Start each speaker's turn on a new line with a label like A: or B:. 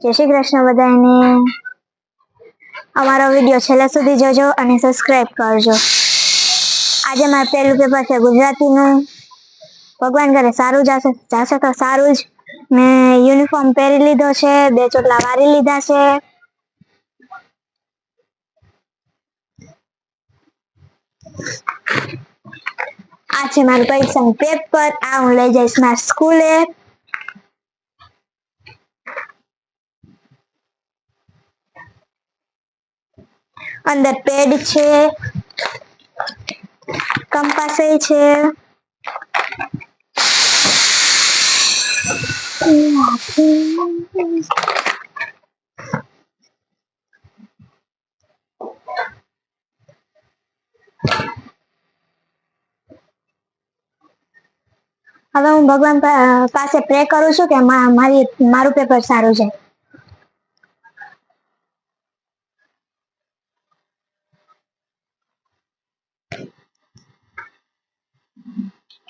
A: જય શ્રી કૃષ્ણ બધાને અમારો વીડિયો છેલ્લે સુધી જોજો અને સબસ્ક્રાઇબ કરજો. આજે મારું પહેલું પેપર છે ગુજરાતીનું. ભગવાન કરે સારું જશે જશે તો સારું જ. મેં યુનિફોર્મ પહેરી લીધો છે, બે ચોટલા વારી લીધા છે. આ છે મારું પરીક્ષાનું પેપર આ હું લઈ જઈશ મારા સ્કૂલે અંદર પેડ છે કંપાસ છે. હવે હું ભગવાન પાસે પ્રે કરું છું કે મારી, મારું પેપર સારું જાય.